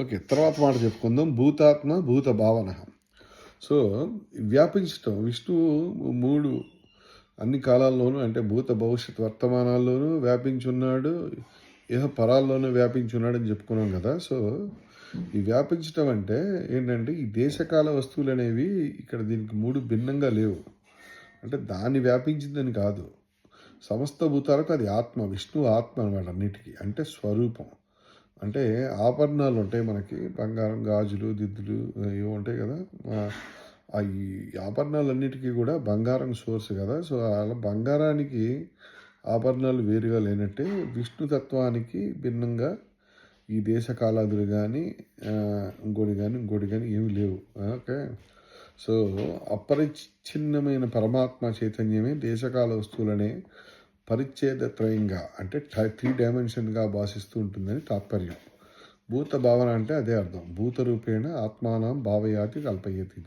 Okay తర్వాత మాట చెప్పుకుందాం. భూతాత్మ భూత భావన. సో వ్యాపించటం విష్ణువు మూడు అన్ని కాలాల్లోనూ అంటే భూత భవిష్యత్ వర్తమానాల్లోనూ వ్యాపించున్నాడు. ఇహ పరాల్లోనూ వ్యాపించున్నాడు అని చెప్పుకున్నాం కదా. సో ఈ వ్యాపించటం అంటే ఏంటంటే ఈ దేశకాల వస్తువులు అనేవి ఇక్కడ దీనికి మూడు భిన్నంగా లేవు. అంటే దాన్ని వ్యాపించిందని కాదు. సమస్త భూతాలకు అది ఆత్మ విష్ణువు ఆత్మ అనమాట అన్నిటికీ. అంటే స్వరూపం. అంటే ఆభరణాలు ఉంటాయి మనకి. బంగారం గాజులు దిద్దులు ఇవి ఉంటాయి కదా. ఆ- ఈ ఆభరణాలన్నిటికీ కూడా బంగారం సోర్స్ కదా. సో అలా బంగారానికి ఆభరణాలు వేరుగా లేనట్టే విష్ణుతత్వానికి భిన్నంగా ఈ దేశ కాలాదులు కానీ ఇంకోటి కానీ ఇంకోటి కానీ ఏమి లేవు. ఓకే? సో అపరిచ్ఛిన్నమైన పరమాత్మ చైతన్యమే దేశకాల వస్తువులనే పరిచ్ఛేదత్రయంగా అంటే త్రీ డైమెన్షన్గా భాషిస్తూ ఉంటుందని తాత్పర్యం. భూత భావన అంటే అదే అర్థం. భూత రూపేణ ఆత్మానం భావయాతి కల్పయతి